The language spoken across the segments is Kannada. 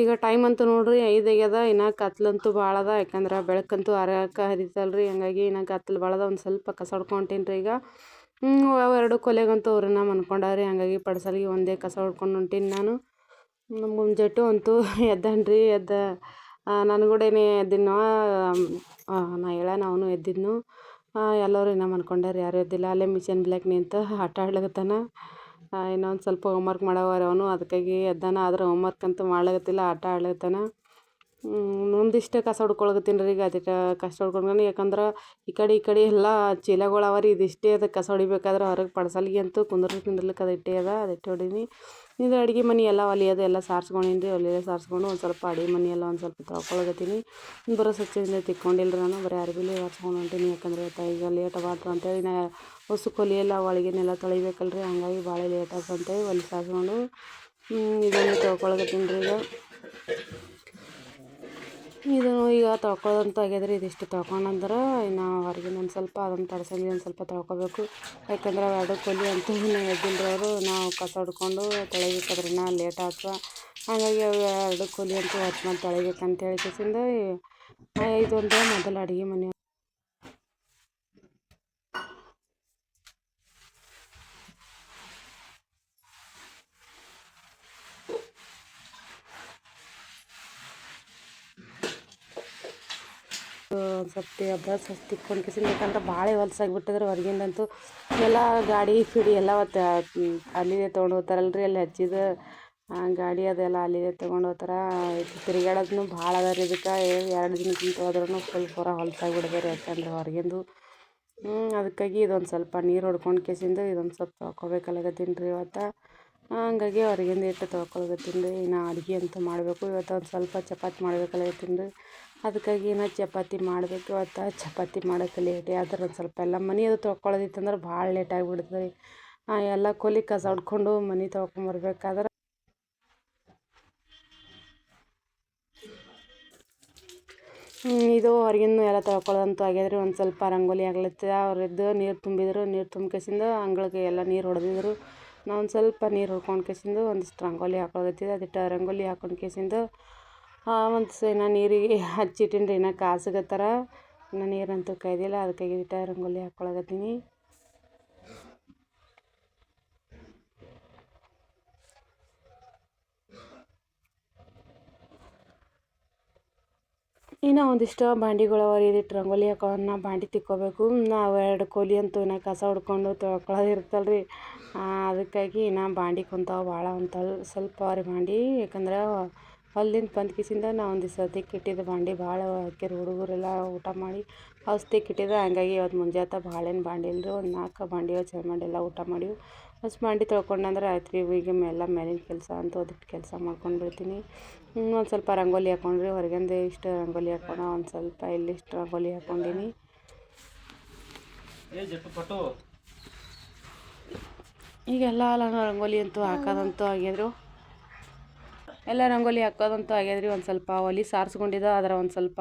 ಈಗ ಟೈಮ್ ಅಂತೂ ನೋಡ್ರಿ ಐದು ಆಗ್ಯದ, ಇನ್ನು ಕತ್ಲಂತೂ ಭಾಳ ಅದ, ಯಾಕಂದ್ರೆ ಬೆಳಕಂತೂ ಅರೋಕೆ ರೀ ಹಂಗಾಗಿ ಇನ್ನು ಕತ್ಲು ಭಾಳ ಅದ, ಒಂದು ಸ್ವಲ್ಪ ಕಸ ಹೊಡ್ಕೊಂಟೀನಿ ರೀ ಈಗ ಎರಡು ಕೊಲೆಗಂತೂ ಅವ್ರನ್ನ ಮನ್ಕೊಂಡಾರಿ, ಹಂಗಾಗಿ ಪಡ್ಸಲ್ಗೆ ಒಂದೇ ಕಸ ಹೊಡ್ಕೊಂಡು ಹೊಂಟೀನಿ ನಾನು. ನಮ್ಮ ಮುಂಜಾಟು ಅಂತೂ ಎದ್ದಾನ್ರಿ, ಎದ್ದ ನನ್ನ ಎದ್ದಿನ ನಾ ಹೇಳ ಅವನು ಎದ್ದಿದ್ನು. ಎಲ್ಲರೂ ಇನ್ನೂ ಮನ್ಕೊಂಡಾರ, ಯಾರು ಎದ್ದಿಲ್ಲ, ಅಲ್ಲೇ ಮಿಷನ್ ಬ್ಲ್ಯಾಕ್ ನಿಂತು ಆಟ ಇನ್ನೊಂದು ಸ್ವಲ್ಪ ಹೋಮ್ವರ್ಕ್ ಮಾಡವ ಅವನು. ಅದಕ್ಕಾಗಿ ಎದ್ದಾನ. ಆದ್ರೆ ಹೋಮ್ವರ್ಕ್ ಅಂತೂ ಮಾಡ್ಲಾಕತ್ತಿಲ್ಲ. ಆಟ ಆಡ್ಲತ್ತಾನ ಮುಂದಿಷ್ಟೇ ಕಸ ಹೊಡ್ಕೊಳಕತ್ತೀನಿ ರೀ ಈಗ. ಅದಕ್ಕೆ ಕಷ್ಟ ಹೊಡ್ಕೊಂಡು ಯಾಕಂದ್ರೆ ಈ ಕಡೆ ಈ ಕಡೆ ಎಲ್ಲ ಚೀಲಗಳು ರೀ. ಇದಿಷ್ಟೇ ಅದಕ್ಕೆ ಕಸ ಹೊಡಿಬೇಕಾದ್ರೆ ಹೊರಗೆ ಪಡ್ಸಲ್ಗಿ ಅಂತೂ ಕುಂದ್ರ ಕುಂದ್ರಲಿಕ್ಕೆ ಅದು ಇಟ್ಟೇ ಅದ. ಅದು ಇಟ್ಟು ಹೊಡೀನಿ. ಇದು ಅಡುಗೆ ಮನೆ ಎಲ್ಲ ಒಲೆ ಅದು. ಎಲ್ಲ ಸಾರಿಸ್ಕೊಂಡೀನಿ ರೀ ಒಲೆ ಸಾರಿಸ್ಕೊಂಡು ಒಂದು ಸ್ವಲ್ಪ ಅಡುಗೆ ಮನೆ ಎಲ್ಲ ಒಂದು ಸ್ವಲ್ಪ ತೊಳ್ಕೊಳಕತ್ತೀನಿ. ಬರೋ ಸ್ವಚ್ಛದಿಂದ ತಿಕ್ಕೊಂಡಿಲ್ಲ ನಾನು. ಬರೀ ಅರ್ಬಿಲಿ ಹಾರ್ಸ್ಕೊಂಡು ಹೊಂಟೀನಿ. ಯಾಕಂದ್ರೆ ಈಗ ಲೇಟ್ ಮಾಡ್ರು ಅಂತೇಳಿ ನಾ ಹೊಸ ಕೊಲಿ ಎಲ್ಲ ಒಳಗಿನೆಲ್ಲ ತೊಳಿಬೇಕಲ್ರಿ. ಹಂಗಾಗಿ ಭಾಳ ಲೇಟ್ ಆಯ್ತು ಅಂತೇಳಿ ಒಲೆ ಸಾರ್ಸ್ಕೊಂಡು ಇದನ್ನು ತೊಳ್ಕೊಳಕತ್ತೀನಿ ರೀ ಈಗ. ಇದು ಈಗ ತೊಳ್ಕೊಳ್ಳೋದಂತ ಆಗ್ಯದ್ರಿ. ಇದಿಷ್ಟು ತೊಳ್ಕೊಂಡಂದ್ರೆ ಇನ್ನು ಹೊರಗಿನ ಒಂದು ಸ್ವಲ್ಪ ಅದನ್ನು ತಡ್ಸಂಗಿ ಒಂದು ಸ್ವಲ್ಪ ತೊಳ್ಕೊಬೇಕು. ಯಾಕಂದ್ರೆ ಎರಡು ಕೊಲಿ ಅಂತೂ ಇನ್ನೂ ನಾವು ಕಸ ಹೊಡ್ಕೊಂಡು ತೊಳಿಬೇಕಾದ್ರೆ, ಇನ್ನೂ ಲೇಟ್ ಆಗ್ತದೆ ಹಾಗಾಗಿ ಅವು ಎರಡು ಕೊಲಿ ಅಂತೂ ಹೊತ್ತು ಮಾಡಿ ತೊಳಿಬೇಕಂತ ಹೇಳಿ ಕೇಸಿಂದ ಇದೊಂದು ಮೊದಲು ಅಡುಗೆ ಮನೆ. ಒಂದು ಸ್ವಲ್ಪ ಅಭ್ಯಾಸ ತಿಕ್ಕೊಂಡು ಕಿಸಿಂದ ಯಾಕಂದ್ರೆ ಭಾಳ ಹೊಲ್ಸಾಗಿಬಿಟ್ಟಿದ್ರೆ ಹೊರಗಿಂದಂತೂ ಎಲ್ಲ ಗಾಡಿ ಫಿಡಿ ಎಲ್ಲ ಅವತ್ತು ಅಲ್ಲಿದೆ ತೊಗೊಂಡು ಹೋಗ್ತಾರಲ್ಲ ರೀ ಅಲ್ಲಿ ಹಚ್ಚಿದ ಗಾಡಿ ಅದೆಲ್ಲ ಅಲ್ಲಿದೆ ತೊಗೊಂಡು ಹೋಗ್ತಾರೆ. ತಿರ್ಗಾಡೋದನ್ನು ಭಾಳ ಅದ ರೀ ಇದಕ್ಕೆ ಎರಡು ದಿನಕ್ಕಿಂತ ಹೋದ್ರೂ ಫುಲ್ ಪೂರ ಹೊಲ್ಸಾಗ್ಬಿಡ್ತದೆ ರೀ ಯಾಕಂದ್ರೆ ಹೊರಗಿಂದು. ಅದಕ್ಕಾಗಿ ಇದೊಂದು ಸ್ವಲ್ಪ ನೀರು ಹೊಡ್ಕೊಂಡು ಕೇಸಿಂದು ಇದೊಂದು ಸ್ವಲ್ಪ ತೊಳ್ಕೊಬೇಕಲ್ಲಕತ್ತೀನಿ ರೀ ಇವತ್ತು ಹಂಗಾಗಿ ಹೊರಗಿಂದ ಇಟ್ಟು ತೊಳ್ಕೊಳಗತ್ತೀನಿ ರೀ. ಇನ್ನು ಅಡುಗೆ ಅಂತೂ ಮಾಡಬೇಕು. ಇವತ್ತು ಒಂದು ಸ್ವಲ್ಪ ಚಪಾತಿ ಮಾಡ್ಬೇಕಲ್ಲಕತ್ತೀನಿ ರೀ. ಅದಕ್ಕಾಗಿ ಏನು ಚಪಾತಿ ಮಾಡಬೇಕು ಅಂತ ಚಪಾತಿ ಮಾಡಕ್ಕೆ ಲೇಟ್ ಆದ್ರೆ ಒಂದು ಸ್ವಲ್ಪ ಎಲ್ಲ ಮನೆ ಅದು ತೊಳ್ಕೊಳ್ಳೋದಿತ್ತಂದ್ರೆ ಭಾಳ ಲೇಟಾಗಿ ಬಿಡ್ತದೆ ರೀ. ಎಲ್ಲ ಕೊಲಿ ಕಸ ಹೊಡ್ಕೊಂಡು ಮನೆ ತೊಳ್ಕೊಂಬರ್ಬೇಕಾದ್ರೆ ಇದು ಹೊರಗಿನ ಎಲ್ಲ ತೊಳ್ಕೊಳ್ಳೋದಂತೂ ರೀ. ಒಂದು ಸ್ವಲ್ಪ ರಂಗೋಲಿ ಆಗ್ಲತ್ತದ ಅವ್ರದ್ದು ನೀರು ತುಂಬಿದ್ರು, ನೀರು ತುಂಬಿಕೆಸಿಂದ ಅಂಗಳಿಗೆ ಎಲ್ಲ ನೀರು ಹೊಡೆದಿದ್ರು. ನಾವು ಒಂದು ಸ್ವಲ್ಪ ನೀರು ಹೊಡ್ಕೊಂಡು ಕೆಸಿಂದು ಒಂದಿಷ್ಟು ರಂಗೋಲಿ ಹಾಕೊಳತ್ತಿದ್ದೆ ಅದಿಟ್ಟು ರಂಗೋಲಿ ಹಾಕೊಂಡು ಕೇಸಿಂದು ಒಂದು ಸ ಇನ್ನು ನೀರಿಗೆ ಹಚ್ಚಿಟ್ಟಿನಿ ರೀ ಇನ್ನು ಕಾಸಗತ್ತರ ಇನ್ನು ನೀರಂತೂ ಕಾಯ್ದಿಲ್ಲ, ಅದಕ್ಕಾಗಿ ಇಟ್ಟ ರಂಗೋಲಿ ಹಾಕ್ಕೊಳಕತ್ತೀನಿ ಇನ್ನು ಒಂದಿಷ್ಟು ಬಾಂಡಿಗಳು ಅವ ರೀ ಇದಿಟ್ಟು ರಂಗೋಲಿ ಹಾಕೋನ್ನ ಬಾಂಡಿ ತಿಕ್ಕೋಬೇಕು. ನಾವು ಎರಡು ಕೋಲಿ ಅಂತೂ ಇನ್ನು ಕಸ ಹೊಡ್ಕೊಂಡು ತೊಳ್ಕೊಳ್ಳೋದು ಇರ್ತಲ್ಲ ರೀ ಅದಕ್ಕಾಗಿ ಇನ್ನು ಬಾಂಡಿ ಕುಂತಾವ ಭಾಳ ಅಂತ ಸ್ವಲ್ಪ ಅವ್ರಿ ಬಾಂಡಿ. ಯಾಕಂದ್ರೆ ಹೊಲ್ದಿಂದ ಬಂದ ಕಿಸಿಂದ ನಾ ಸದ್ಯಕ್ಕೆ ತಿಕ್ಕಿಟ್ಟಿದ್ದ ಬಾಂಡಿ ಭಾಳ ಹಾಕ್ಯಾರ ಹುಡುಗರೆಲ್ಲ ಊಟ ಮಾಡಿ ಹೊಸ್ ತಿಕ್ಕಿಟ್ಟಿದ್ದೆ ಹಂಗಾಗಿ ಇವತ್ತು ಮುಂಜಾತ ಭಾಳ ಏನು ಬಾಂಡಿ ಇಲ್ರಿ. ಒಂದು ನಾಲ್ಕು ಬಾಂಡಿ ಚಂದ ಮಾಡಿ ಎಲ್ಲ ಊಟ ಮಾಡಿ ಹೊಸ ಬಾಂಡಿ ತೊಳ್ಕೊಂಡಂದ್ರೆ ಆಯ್ತು ರೀ ಈಗ ಎಲ್ಲ ಮೇಲಿನ ಕೆಲಸ ಅಂತ ಅದಿಟ್ಟು ಕೆಲಸ ಮಾಡ್ಕೊಂಡು ಬಿಡ್ತೀನಿ. ಒಂದು ಸ್ವಲ್ಪ ರಂಗೋಲಿ ಹಾಕೊಂಡ್ರಿ. ಹೊರಗಿಂದ ಇಷ್ಟು ರಂಗೋಲಿ ಹಾಕೋಣ. ಒಂದು ಸ್ವಲ್ಪ ಇಲ್ಲಿಷ್ಟು ರಂಗೋಲಿ ಹಾಕ್ಕೊಂಡೀನಿ ಈಗೆಲ್ಲ ರಂಗೋಲಿ ಅಂತೂ ಹಾಕೋದಂತೂ ಆಗ್ಯದ್ರು. ಎಲ್ಲ ರಂಗೋಲಿ ಹಾಕೋದಂತೂ ಆಗ್ಯದ್ರಿ ಒಂದು ಸ್ವಲ್ಪ ಒಲಿ ಸಾರಿಸ್ಕೊಂಡಿದ್ದ, ಅದರ ಒಂದು ಸ್ವಲ್ಪ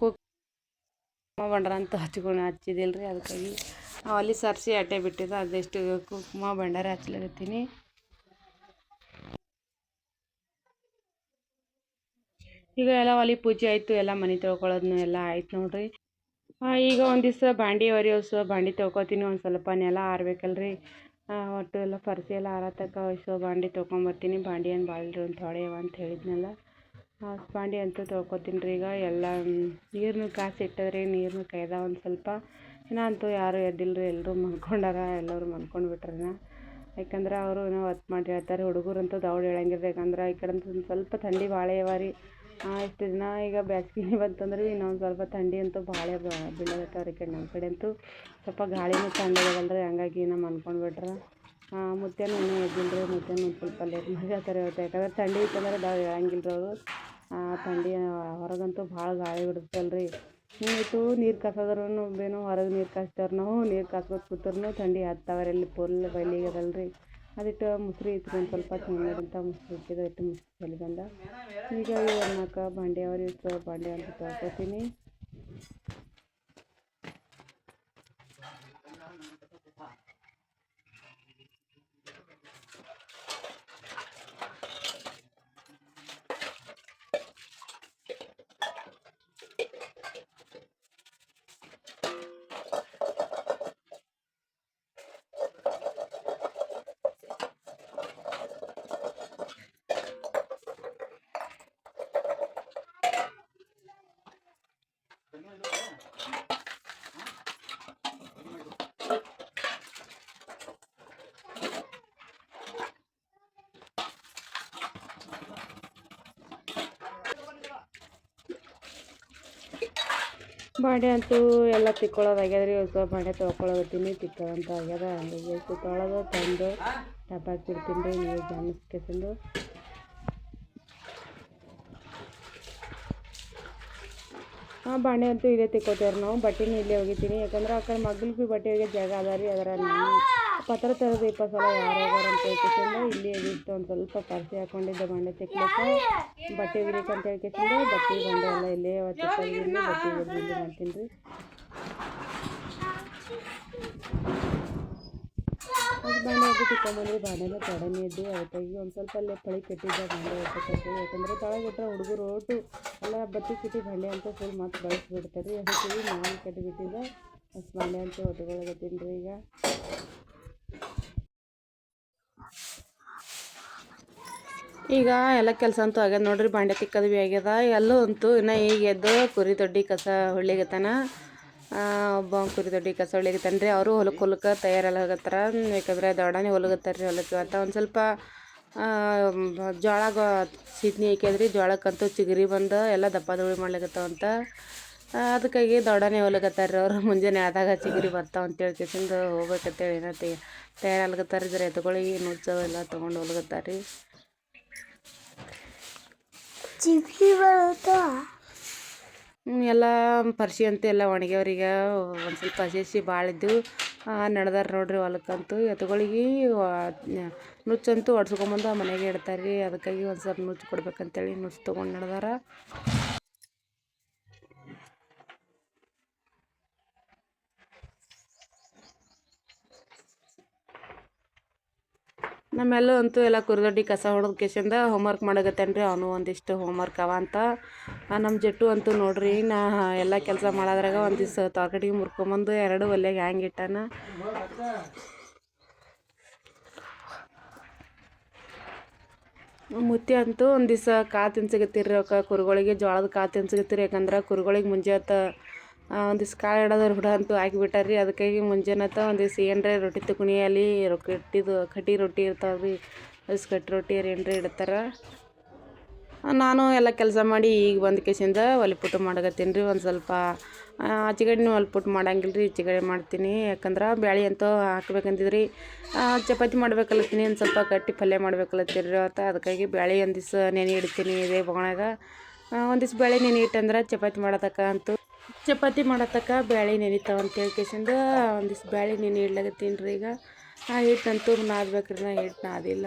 ಕುಂಕುಮ ಬಂಡ್ರ ಅಂತ ಹಚ್ಕೊಂಡು ಹಚ್ಚಿದಿಲ್ಲ ರೀ ಅದಕ್ಕಾಗಿ ಒಲಿ ಸಾರಿಸಿ ಅಟ್ಟೆ ಬಿಟ್ಟಿದ್ದ, ಅದೆಷ್ಟು ಕುಂಕುಮ ಬಂಡಾರ ಹಚ್ಲಿಕತ್ತೀನಿ. ಈಗ ಎಲ್ಲ ಒಲಿ ಪೂಜೆ ಆಯಿತು, ಎಲ್ಲ ಮನೆ ತೊಳ್ಕೊಳ್ಳೋದನ್ನು ಎಲ್ಲ ಆಯ್ತು ನೋಡ್ರಿ. ಈಗ ಒಂದು ದಿವಸ ಬಾಂಡಿ ಒರೆಯೋಸು ಬಾಂಡಿ ತೊಳ್ಕೊತೀನಿ, ಒಂದು ಸ್ವಲ್ಪ ನೆಲ ಆರ್ಬೇಕಲ್ರಿ. ಒಟ್ಟು ಎಲ್ಲ ಪರ್ಸಿ ಎಲ್ಲ ಆರತಕ ಸೊ ಬಾಂಡಿ ತೊಗೊಂಬರ್ತೀನಿ ಬಾಂಡಿ ಏನು ಭಾಳ ಒಂದು ಥೊಡೆ ಅವ ಅಂತ ಹೇಳಿದ್ನಲ್ಲ. ಬಾಂಡಿ ಅಂತೂ ತೊಳ್ಕೊತೀನಿ ರೀ. ಈಗ ಎಲ್ಲ ನೀರನ್ನು ಕಾಸಿ ಇಟ್ಟದ್ರಿ ನೀರನ್ನು ಕಾಯ್ದ ಒಂದು ಸ್ವಲ್ಪ. ಇನ್ನು ಅಂತೂ ಯಾರೂ ಎದ್ದಿಲ್ಲ ರೀ ಎಲ್ಲರೂ ಮಲ್ಕೊಂಡಾರ, ಎಲ್ಲರೂ ಮಲ್ಕೊಂಡು ಬಿಟ್ರನ. ಯಾಕಂದ್ರೆ ಅವರು ಏನೋ ಹೊತ್ತು ಮಾಡಿ ಹೇಳ್ತಾರೆ ಹುಡುಗರು ಅಂತೂ ದೌಡ್ ಹೇಳಂಗಿಲ್ಲ ಯಾಕಂದ್ರೆ ಈ ಕಡೆ ಒಂದು ಸ್ವಲ್ಪ ಥಂಡಿ ಭಾಳ ಅವ ರೀ. ಇಷ್ಟು ದಿನ ಈಗ ಬ್ಯಾಸ್ಗೆ ಬಂತಂದ್ರೆ ಇನ್ನೊಂದು ಸ್ವಲ್ಪ ಥಂಡಿ ಅಂತೂ ಭಾಳ ಬೀಳಕತ್ತಾವ ರೀ ಈ ಕಡೆ ನಮ್ಮ ಕಡೆ ಅಂತೂ. ಸ್ವಲ್ಪ ಗಾಳಿನೂ ರೀ ಹಂಗಾಗಿ ನಮ್ಮ ಅನ್ಕೊಂಡ್ಬಿಟ್ರೆ ಬಿಟ್ರೆ. ಮುತ್ಯಾನು ಇನ್ನೂ ಎದ್ದಿಲ್ಲ ರೀ ಮುತ್ಯಾನು ಸ್ವಲ್ಪ ಲೇಟ್ ಮಾಡಿ ಹೇಳ್ತಾರೆ ಯಾಕಂದ್ರೆ ಥಂಡಿ ಇತ್ತಂದ್ರೆ ಭಾಳ ಹೇಳಂಗಿಲ್ಲ ಅವರು. ಥಂಡಿ ಹೊರಗಂತೂ ಭಾಳ ಗಾಳಿ ಬಿಡುತ್ತಲ್ರಿ. ಇತ್ತು ನೀರು ಕಾಸೋದ್ರೂ ಬೇನು ಹೊರಗೆ ನೀರು ಕಾಸ್ತೇವ್ರಿ ನಾವು, ನೀರು ಕಾಸ್ಕೊತ ಕೂತ್ರೂ ಥಂಡಿ ಹತ್ತವರೆ ಅಲ್ಲಿ ಫುಲ್ ಬೈಲಿಗದಲ್ರಿ ಅದಿಟ್ಟು ಮುಸ್ರಿ ಇತ್ತು ಒಂದು ಸ್ವಲ್ಪ ಚೆನ್ನಾಗಿರಂತ ಮುಸ್ರಿ ಇಟ್ಟಿದ್ದು ಇಟ್ಟು ಮುಸ್ರಿ ಬಂದ. ಈಗ ಒಂದು ನಾಲ್ಕು ಬಾಂಡೆ ಅವ್ರಿ ಬಾಂಡೆ ಅಂತ ಬಾಂಡೆ ಅಂತೂ ಎಲ್ಲ ತಿಕ್ಕೊಳ್ಳೋದು ಆಗ್ಯದ ರೀ ಸ್ವಲ್ಪ ಬಾಂಡೆ ತೊಳ್ಕೊಳಕತ್ತೀನಿ ಅಂತ ಆಗ್ಯದ. ಎಷ್ಟು ತೊಳೆದು ತಂದು, ಡಬ್ಬಾಕ್ ಬಿಡ್ತೀನಿ ರೀ, ನೀವು ಜಾಮಿಸ್ಕೆಸಂದು ಹಾಂ ಬಾಂಡೆ ಅಂತೂ ಇಲ್ಲೇ ತಿಕ್ಕೋತೇವ್ರಿ ನಾವು, ಬಟ್ಟೆನೂ ಇಲ್ಲೇ ಒಗಿತೀನಿ. ಯಾಕಂದ್ರೆ ಆ ಕಡೆ ಮಗ್ಳಿಗೆ ಭೀ ಬಟ್ಟೆ ಒಗ್ಯೋ ಜಾಗ ಅದ ರೀ ಅದರ ಪತ್ರ ತೆರೆದಿಪ್ಪ ಸಲ ಯಾರು ಅಂತ ಹೇಳ್ಕೆಸಿಂದ ಇಲ್ಲಿ ಇಟ್ಟು ಒಂದು ಸ್ವಲ್ಪ ಪರ್ಸಿ ಹಾಕೊಂಡಿದ್ದ ಬಂಡೆ ತಿಕ್ಲಿಕ್ಕೆ ಬಟ್ಟೆ ಉರಿಕ್ ಅಂತ ಹೇಳ್ಕೆಸಿಂದ ಬಟ್ಟೆ ಬಂಡೆ ಎಲ್ಲ ಇಲ್ಲೇ ತಿಕ್ಕೋದ್ರಿಂದ ಬಟ್ಟೆ ಮಾಡ್ತೀನಿ ರೀ ಅದು ಬಾಂಡೆ ಎದ್ದು ತಿಕ್ಕೊಂಬಂದ್ರೆ ಇದ್ದು ಅದಕ್ಕಾಗಿ ಒಂದು ಸ್ವಲ್ಪ ಅಲ್ಲೇ ಪಳಿ ಕೆಟ್ಟಿದ್ದ ಬಾಂಡೆ ಎತ್ತಕ್ಕಂತೇಳಿ ಯಾಕಂದ್ರೆ ತಳಗಿಟ್ರೆ ಹುಡುಗರು ಒಟ್ಟು ಎಲ್ಲ ಬತ್ತಿ ಕಿಟ್ಟಿ ಬಾಂಡೆ ಅಂತ ಫುಲ್ ಮತ್ತೆ ಬಳಸ್ಬಿಡ್ತಾರೆ. ಅದಕ್ಕೆ ನಾನು ಕೆಟ್ಟುಬಿಟ್ಟಿದ್ದೆ. ಅಷ್ಟು ಬಾಂಡೆ ಅಂತ ಒಟ್ಕೊಳಗತ್ತೀನಿ ರೀ ಈಗ. ಈಗ ಎಲ್ಲ ಕೆಲಸ ಅಂತೂ ಆಗ್ಯದ ನೋಡ್ರಿ, ಬಾಂಡೆ ತಿಕ್ಕದು ಭೀ ಆಗ್ಯದ. ಎಲ್ಲೂ ಅಂತೂ ಇನ್ನು ಈಗ ಎದ್ದು ಕುರಿ ದೊಡ್ಡಿ ಕಸ ಹೊಳ್ಳಿಗತ್ತಾನ ಒಬ್ಬ ಕುರಿ ದೊಡ್ಡಿ ಕಸ ಹೊಳ್ಳಿಗತ್ತಾನ ರೀ ಅವರು ಹೊಲಕ್ಕೆ ಹೊಲಕ್ಕೆ ತಯಾರೆಲ್ಲ ಹೋಗತ್ತಾರ ಯಾಕಂದ್ರೆ ದೊಡ್ಡನೇ ಹೊಲಗತ್ತಾರ್ರಿ ಹೊಲಕ್ಕೆ ಅಂತ ಒಂದು ಸ್ವಲ್ಪ ಜೋಳ ಸೀತ್ನಿ ಹಾಕ್ಯದ್ರಿ. ಜೋಳಕ್ಕಂತೂ ಚಿಗರಿ ಬಂದು ಎಲ್ಲ ದಪ್ಪ ದುಳಿ ಮಾಡ್ಲಿಕತ್ತಾವಂತ ಅದಕ್ಕಾಗಿ ದೊಡ್ಡನೇ ಹೊಲಗತ್ತಾರ ಅವರು. ಮುಂಜಾನೆ ಆದಾಗ ಚಿಗರಿ ಬರ್ತಾವ ಅಂತೇಳಿ ಕಿಸಿಂದ ಹೋಗ್ಬೇಕಂತೇಳಿ ಏನೋ ತಯಾರಾಗ್ಲತ್ತಾರ ಇದ್ರ ಎತ್ತುಗಳಿಗೆ ನುಚ್ಚವೆಲ್ಲ ತೊಗೊಂಡು ಹೊಲಗತ್ತಾರ ಚಿಪ್ಪಿ ಬರುತ್ತಾ ಎಲ್ಲ ಪರ್ಸಿ ಅಂತ ಎಲ್ಲ ಒಣಗ್ಯವ್ರಿಗೆ. ಒಂದು ಸ್ವಲ್ಪ ಹಸಿ ಬಾಳಿದ್ದು ನಡೆದಾರ ನೋಡ್ರಿ ಹೊಲಕ್ಕಂತೂ. ಎತ್ತುಗಳಿಗೆ ನುಚ್ಚಂತೂ ಒಡ್ಸ್ಕೊಂಬಂದು ಮನೆಗೆ ಇಡ್ತಾರೆ ರೀ ಅದಕ್ಕಾಗಿ ಒಂದು ಸ್ವಲ್ಪ ನುಚ್ಚು ಕೊಡ್ಬೇಕಂತೇಳಿ ನುಚ್ಚು ತೊಗೊಂಡು ನಡೆದಾರ ನಮ್ಮೆಲ್ಲ ಅಂತೂ ಎಲ್ಲ ಕುರಿದೊಡ್ಡಿ ಕಸ ಹೊಡೆದ ಕೇಸಿಂದ ಹೋಮ್ವರ್ಕ್ ಮಾಡಕತ್ತೇನೆ ರೀ ಅವನು ಒಂದಿಷ್ಟು ಹೋಮ್ವರ್ಕ್ ಅವ ಅಂತ. ನಮ್ಮ ಜಟ್ಟು ಅಂತೂ ನೋಡ್ರಿ, ನಾ ಎಲ್ಲ ಕೆಲಸ ಮಾಡೋದ್ರಾಗ ಒಂದು ದಿವ್ಸ ತರಕಾರಿ ಮುರ್ಕೊಂಬಂದು ಎರಡು ಒಲೆಗೆ ಹ್ಯಾಂಗೆ ಇಟ್ಟಾನ. ಮುತ್ತಿ ಅಂತೂ ಒಂದು ದಿವಸ ಕಾ ತಿನ್ಸಗತ್ತೀರಿ ಅವಕ್ಕೆ ಕುರಿಗಳಿಗೆ ಜೋಳದ ಕಾ ತಿನ್ಸಗತ್ತೀರಿ ಯಾಕಂದ್ರೆ ಕುರಿಗಳಿಗೆ ಮುಂಜಾತ ಒಂದು ದಿವ್ಸ ಕಾಳು ಇಡೋದ್ರ ಹುಡ ಅಂತೂ ಹಾಕಿಬಿಟ್ಟಾರ ರೀ ಅದಕ್ಕಾಗಿ ಮುಂಜಾನತ್ತ ಒಂದು ದಿವ್ಸ ಏನರ, ರೊಟ್ಟಿ ತುಕುಣಿಯಲ್ಲಿ ರೊಟ್ಟಿದು ಕಟ್ಟಿ ರೊಟ್ಟಿ ಇರ್ತಾವೆ ರೀ ಅಸ್ ಕಟ್ಟಿ ರೊಟ್ಟಿ ಏನರ ಇಡ್ತಾರೆ. ನಾನು ಎಲ್ಲ ಕೆಲಸ ಮಾಡಿ ಈಗ ಬಂದ ಕೇಸಿಂದ ಒಲಿಪುಟ್ಟು ಮಾಡಕತ್ತೀನಿ ರೀ ಒಂದು ಸ್ವಲ್ಪ. ಆಚೆಗಡೆನೂ ಒಲಿಪುಟ್ಟು ಮಾಡಂಗಿಲ್ಲ ರೀ ಈಚೆಗಡೆ ಮಾಡ್ತೀನಿ. ಯಾಕಂದ್ರೆ ಬ್ಯಾಳಿ ಅಂತೂ ಹಾಕ್ಬೇಕಂತಿದ್ರಿ ಚಪಾತಿ ಮಾಡ್ಬೇಕಲ್ಲತ್ತೀನಿ ಒಂದು ಸ್ವಲ್ಪ ಕಟ್ಟಿ ಪಲ್ಯ ಮಾಡ್ಬೇಕಲ್ಲತ್ತೀರಿ ಅವತ್ತು ಅದಕ್ಕಾಗಿ ಬ್ಯಾಳಿ ಒಂದು ದಿವ್ಸ ನೆನೆ ಇಡ್ತೀನಿ ಇದೇ ಬೊಗಣಾಗ ಒಂದು ದಿವ್ಸ ಬ್ಯಾಳೆ ನೆನೆ ಇಟ್ಟಂದ್ರೆ ಚಪಾತಿ ಮಾಡೋದಕ್ಕ ಅಂತೂ ಚಪಾತಿ ಮಾಡತಕ್ಕ ಬ್ಯಾಳೆ ನೆನಿತಾವ ಅಂತ ಕೇಸಿಂದ ಒಂದಿಷ್ಟು ಬ್ಯಾಳೆ ನೆನೆ ಇಡ್ಲಾಗತ್ತೀನಿ ರೀ ಈಗ. ಆ ಹಿಟ್ಟಂತೂ ನಾದ್ಬೇಕ್ರಿ, ನಾ ಹಿಟ್ಟು ನಾದಿಲ್ಲ.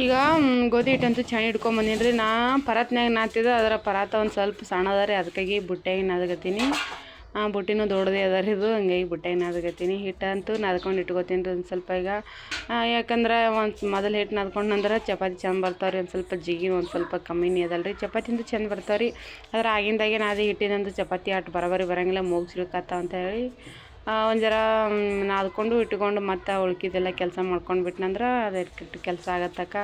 ಈಗ ಗೋಧಿ ಹಿಟ್ಟಂತೂ ಚೆನ್ನಾಗಿ ಹಿಡ್ಕೊಂಬಂದೀನಿ ರೀ ನಾ ಪರಾತ್ನಾಗ ನಾತಿದ್ದೆ ಅದರ ಪರಾತ ಒಂದು ಸ್ವಲ್ಪ ಸಣ್ಣ ರೀ ಅದಕ್ಕಾಗಿ ಬುಟ್ಟ್ಯಾಗ ನಾದಕತ್ತೀನಿ ಆ, ಬುಟ್ಟಿನೂ ದೊಡ್ಡದೇ ಅದ ರೀ ಇದು, ಹಂಗಾಗಿ ಬುಟ್ಟ್ಯಾಗ ನಾದಕತ್ತೀನಿ ಹಿಟ್ಟಂತೂ ನಾದ್ಕೊಂಡು ಇಟ್ಕೋತೀನಿ ರೀ ಒಂದು ಸ್ವಲ್ಪ ಈಗ. ಯಾಕಂದ್ರೆ ಒಂದು ಮೊದಲು ಹಿಟ್ಟು ನಾದ್ಕೊಂಡ್ನಂದ್ರೆ ಚಪಾತಿ ಚಂದ ಬರ್ತಾವೆ ರೀ ಒಂದು ಸ್ವಲ್ಪ ಜಿಗಿ ಒಂದು ಸ್ವಲ್ಪ ಕಮ್ಮಿನೇ ಅದಲ್ಲ ರೀ. ಚಪಾತಿಂದು ಚಂದ ರೀ ಆದ್ರೆ ಆಗಿಂದಾಗೆ ನಾದಿ ಹಿಟ್ಟಿನಂದು ಚಪಾತಿ ಆಟ ಬರೋಬರಿ ಬರಂಗಿಲ್ಲ ಮೂಗ್ಸಿಡ್ಕತ್ತ ಅಂತ ಹೇಳಿ. ಒಂದು ನಾದ್ಕೊಂಡು ಇಟ್ಕೊಂಡು ಮತ್ತೆ ಉಳ್ಕಿದ್ದೆಲ್ಲ ಕೆಲಸ ಮಾಡ್ಕೊಂಡು ಬಿಟ್ನಂದ್ರೆ ಅದು ಕೆಲಸ ಆಗತ್ತಕ್ಕ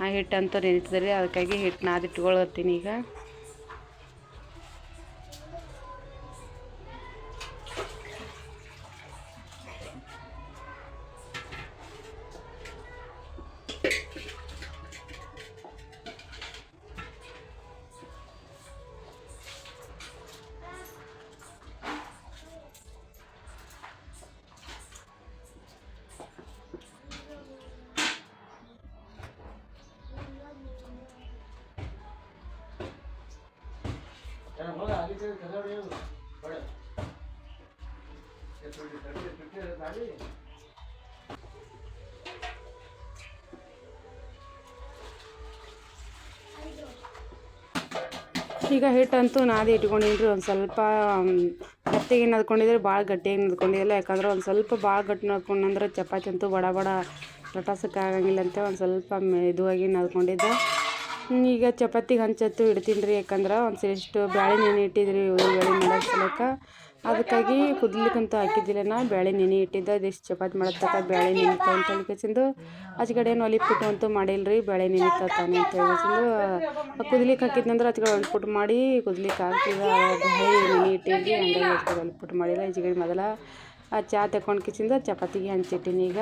ಆ ಹಿಟ್ಟಂತೂ ನೆನಿತದೆ ರೀ ಅದಕ್ಕಾಗಿ ಹಿಟ್ಟು ನಾದಿಟ್ಕೊಳ್ಳತ್ತೀನಿ ಈಗ. ಈಗ ಹಿಟ್ಟಂತೂ ನಾದಿ ಇಟ್ಕೊಂಡಿನ್ರಿ ಒಂದು ಸ್ವಲ್ಪ ಗಟ್ಟಿಗೆ ನದ್ಕೊಂಡಿದ್ರೆ ಭಾಳ ಗಟ್ಟಿಯಾಗಿ ನದ್ಕೊಂಡಿಲ್ಲ ಯಾಕಂದ್ರೆ ಒಂದು ಸ್ವಲ್ಪ ಭಾಳ ಗಟ್ಟಿ ನದ್ಕೊಂಡಂದ್ರೆ ಚಪಾತಿ ಅಂತೂ ಬಡ ಬಡ ಆಗಂಗಿಲ್ಲ ಅಂತ ಒಂದು ಸ್ವಲ್ಪ ಮೆದುವಾಗಿ ನದ್ಕೊಂಡಿದ್ದೆ ಈಗ ಚಪಾತಿಗೆ ಹಂಚತ್ತು ಇಡ್ತೀನಿ ರೀ ಯಾಕಂದ್ರೆ ಒಂದು ಇಷ್ಟು ಬ್ಯಾಳೆ ನೆನೆ ಇಟ್ಟಿದ್ರಿ ಬ್ಯಾಳೆ ಮಾಡೋಕೆ ಸಲಕ. ಅದಕ್ಕಾಗಿ ಕುದ್ಲಿಕ್ಕಂತ ಹಾಕಿದ್ದಿಲ್ಲ ನಾ. ಬೇಳೆ ನೆನೆ ಇಟ್ಟಿದ್ದೆ. ಅದೆಷ್ಟು ಚಪಾತಿ ಮಾಡತ್ತಕ ಬೇಳೆ ನೆನಿತ ಅಂತ ಹೇಳ್ಕೆಸಿಂದು ಆಚೆ ಕಡೆ ಏನು ಒಲಿ ಪುಟ್ಟು ಅಂತೂ ಮಾಡಿಲ್ರಿ. ರೀ ಬ್ಯಾಳೆ ನೆನಿತ ತಾನೆ ಅಂತ ಹೇಳ್ಕೆಸಿಂದು ಕುದ್ಲಿಕ್ಕೆ ಹಾಕಿದ್ನಂದ್ರೆ ಒಲಿಪುಟ್ಟು ಒಲಿ ಪುಟ್ಟು ಮಾಡಿ ಕುದ್ಲಿಕ್ಕೆ ಹಾಕಿದ ಬೇಳೆ ನೆನೆ ಇಟ್ಟಿದ್ವಿ. ಹಂಗಾಗಿ ಆಚೆ ಒಲಿಪುಟ್ಟು ಒಲಿ ಪುಟ್ಟು ಮಾಡಿಲ್ಲ. ಈಚೆ ಕಡೆ ಮೊದಲ ಆ ಚಹಾ ತಗೊಂಡು ಕಿಸಿಂದ ಚಪಾತಿಗೆ ಹಂಚಿಟ್ಟಿನಿ ಈಗ.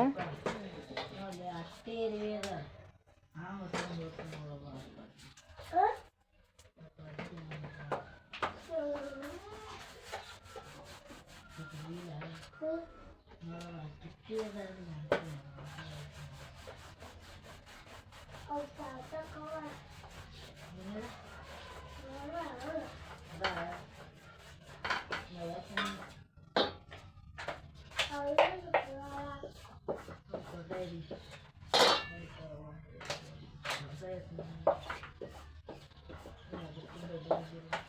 ಏನು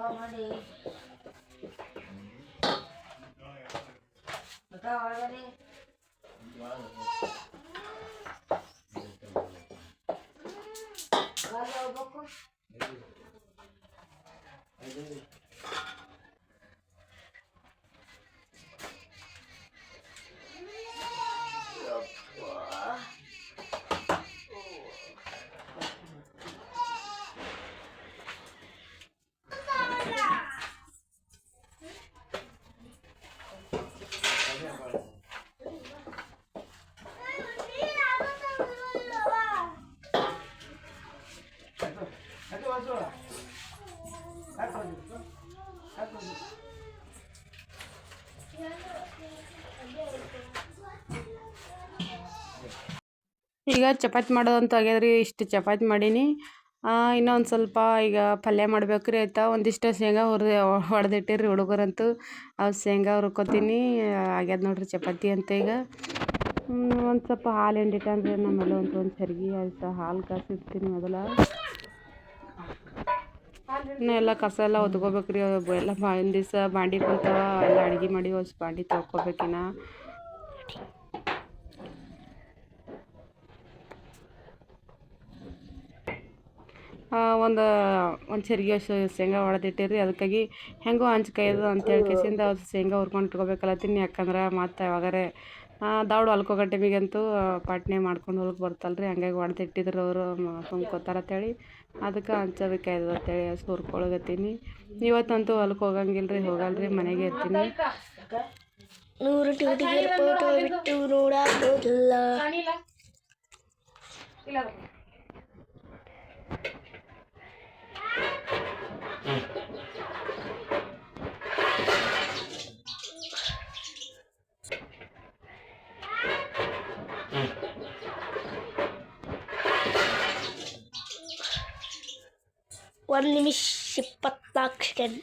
ಅಪ್ಪ ಮಾಡಿ ಈಗ ಚಪಾತಿ ಮಾಡೋದಂತ ಆಗ್ಯದ್ರಿ, ಇಷ್ಟು ಚಪಾತಿ ಮಾಡೀನಿ. ಇನ್ನೊಂದು ಸ್ವಲ್ಪ ಈಗ ಪಲ್ಯ ಮಾಡ್ಬೇಕ್ರಿ ಆಯ್ತಾ. ಒಂದಿಷ್ಟು ಶೇಂಗಾ ಹುರಿದು, ಹೊಡೆದಿಟ್ಟಿರಿ ಹುಡುಗರಂತೂ. ಅವು ಶೇಂಗಾ ಹುರ್ಕೊತೀನಿ. ಆಗ್ಯದ ನೋಡ್ರಿ ಚಪಾತಿ ಅಂತ ಈಗ. ಒಂದು ಸ್ವಲ್ಪ ಹಾಲು ಹಿಂಡಿಟ್ಟನ್ರಿ ನಮ್ಮಲ್ಲಿ ಒಂದು ಒಂದು ಸರಿಗೆ. ಆಯ್ತು, ಹಾಲು ಕಾಸಿಡ್ತೀನಿ ಮೊದಲ. ಇನ್ನು ಎಲ್ಲ ಕಸ ಎಲ್ಲ ಒದ್ಕೋಬೇಕ್ರಿ ಎಲ್ಲ ಒಂದು ದಿವಸ ಬಾಂಡಿ ಕುಂತಾವ. ಎಲ್ಲ ಅಡ್ಗೆ ಮಾಡಿ ಹೊಸ ಬಾಂಡಿ ತೊಳ್ಕೊಬೇಕಿನ್ನ ಒಂದು ಒಂದು ಚರಿಗೆ ಅಷ್ಟು ಶೇಂಗಾ ಹೊಡೆದಿಟ್ಟಿರಿ ಅದಕ್ಕಾಗಿ ಹೆಂಗೋ ಅಂತ ಅಂತೇಳಿ ಕೇಸಿಂದ ಅದು ಶೇಂಗಾ ಹುರ್ಕೊಂಡು ಇಟ್ಕೋಬೇಕಲ್ಲತ್ತೀನಿ ಯಾಕಂದ್ರೆ ಮತ್ತು ಯಾವಾಗಾರೆ ದೌಡ್ ಹೊಲ್ಕ್ ಹೋಗೋ ಟೈಮಿಗಂತೂ ಪಾಟ್ನೆ ಮಾಡ್ಕೊಂಡು ಹೊಲಕ್ಕೆ ಬರ್ತಲ್ಲ ರೀ ಹಂಗಾಗಿ ಹೊಡೆದಿಟ್ಟಿದ್ರು ಅವರು ಸುಮ್ಕೋತಾರ ಅಂತೇಳಿ. ಅದಕ್ಕೆ ಹಂಚೋದಕ್ಕೆ ಅಂತೇಳಿ ಅಷ್ಟು ಹುರ್ಕೊಳಗತ್ತೀನಿ. ಇವತ್ತಂತೂ ಹೊಲಕ್ಕೆ ಹೋಗಂಗಿಲ್ಲ ರೀ ಹೋಗಲ್ಲ ರೀ ಮನೆಗೆ ಇರ್ತೀನಿ. ನೂರು ಟ್ಯೂಟಿಗೆ ಫೋಟೋ ಬಿಟ್ಟು ನೋಡಾಕೋದಿಲ್ಲ ಒಂದು ನಿಮಿಷ ಇಪ್ಪತ್ನಾಲ್ಕು ಸೆಕೆಂಡ್